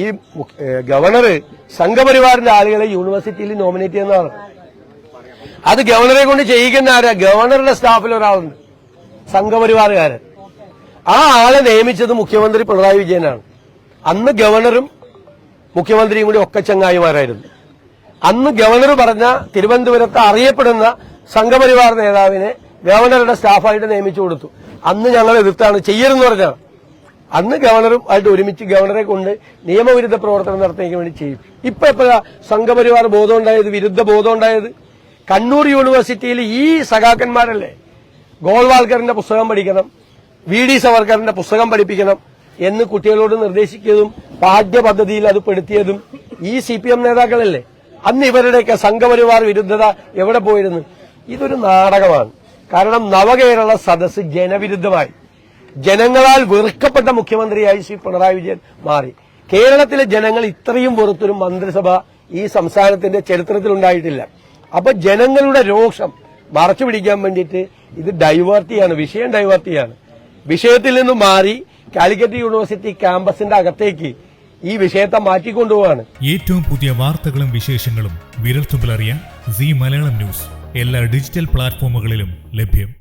ഈ ഗവർണർ സംഘപരിവാറിന്റെ ആളുകളെ യൂണിവേഴ്സിറ്റിയിൽ നോമിനേറ്റ് ചെയ്യുന്നതാണ്. അത് ഗവർണറെ കൊണ്ട് ചെയ്യിക്കുന്ന ആരാ? ഗവർണറുടെ സ്റ്റാഫിൽ ഒരാളുണ്ട്. സംഘപരിവാറുകാരൻ. ആ ആളെ നിയമിച്ചത് മുഖ്യമന്ത്രി പിണറായി വിജയനാണ്. അന്ന് ഗവർണറും മുഖ്യമന്ത്രിയും കൂടി ഒക്കെ ചങ്ങായിമാരായിരുന്നു. അന്ന് ഗവർണർ പറഞ്ഞ തിരുവനന്തപുരത്ത് അറിയപ്പെടുന്ന സംഘപരിവാർ നേതാവിനെ ഗവർണറുടെ സ്റ്റാഫായിട്ട് നിയമിച്ചു കൊടുത്തു. അന്ന് ഞങ്ങൾ എതിർത്താണ് ചെയ്യരുതെന്ന് പറഞ്ഞാണ് അന്ന് ഗവർണറും ആയിട്ട് ഒരുമിച്ച് ഗവർണറെ കൊണ്ട് നിയമവിരുദ്ധ പ്രവർത്തനം നടത്തുന്നതിന് വേണ്ടി ചെയ്യും. ഇപ്പൊ എപ്പോഴാ സംഘപരിവാർ ബോധം ഉണ്ടായത് വിരുദ്ധ ബോധം ഉണ്ടായത്? കണ്ണൂർ യൂണിവേഴ്സിറ്റിയിൽ ഈ സഖാക്കന്മാരല്ലേ? ഗോൾവാൾക്കറിന്റെ പുസ്തകം പഠിക്കണം വി ഡി സവർക്കറിന്റെ പുസ്തകം പഠിപ്പിക്കണം എന്ന് കുട്ടികളോട് നിർദ്ദേശിച്ചതും പാഠ്യപദ്ധതിയിൽ അത് പെടുത്തിയതും ഈ സി പി എം നേതാക്കളല്ലേ? അന്ന് ഇവരുടെയൊക്കെ സംഘപരിവാർ വിരുദ്ധത എവിടെ പോയിരുന്നു? ഇതൊരു നാടകമാണ്. കാരണം നവകേരള സദസ്സ് ജനവിരുദ്ധമായി. ജനങ്ങളാൽ വെറുക്കപ്പെട്ട മുഖ്യമന്ത്രിയായി ശ്രീ പിണറായി വിജയൻ മാറി. കേരളത്തിലെ ജനങ്ങൾ ഇത്രയും വെറുത്തൊരു മന്ത്രിസഭ ഈ സംസ്ഥാനത്തിന്റെ ചരിത്രത്തിൽ ഉണ്ടായിട്ടില്ല. അപ്പൊ ജനങ്ങളുടെ രോഷം മറച്ചു പിടിക്കാൻ വേണ്ടിയിട്ട് ഇത് ഡൈവേർട്ട് ചെയ്യാണ് വിഷയം ഡൈവേർട്ട് ചെയ്യാണ് വിഷയത്തിൽ നിന്ന് മാറി കാലിക്കറ്റ് യൂണിവേഴ്സിറ്റി ക്യാമ്പസിന്റെ അകത്തേക്ക് ഈ വിഷയത്തെ മാറ്റിക്കൊണ്ടുപോവാണ്. ഏറ്റവും പുതിയ വാർത്തകളും വിശേഷങ്ങളും വിരൽത്തുമ്പിലറിയാൻ സി മലയാളം ന്യൂസ്. എല്ലാ ഡിജിറ്റൽ പ്ലാറ്റ്ഫോമുകളിലും ലഭ്യം.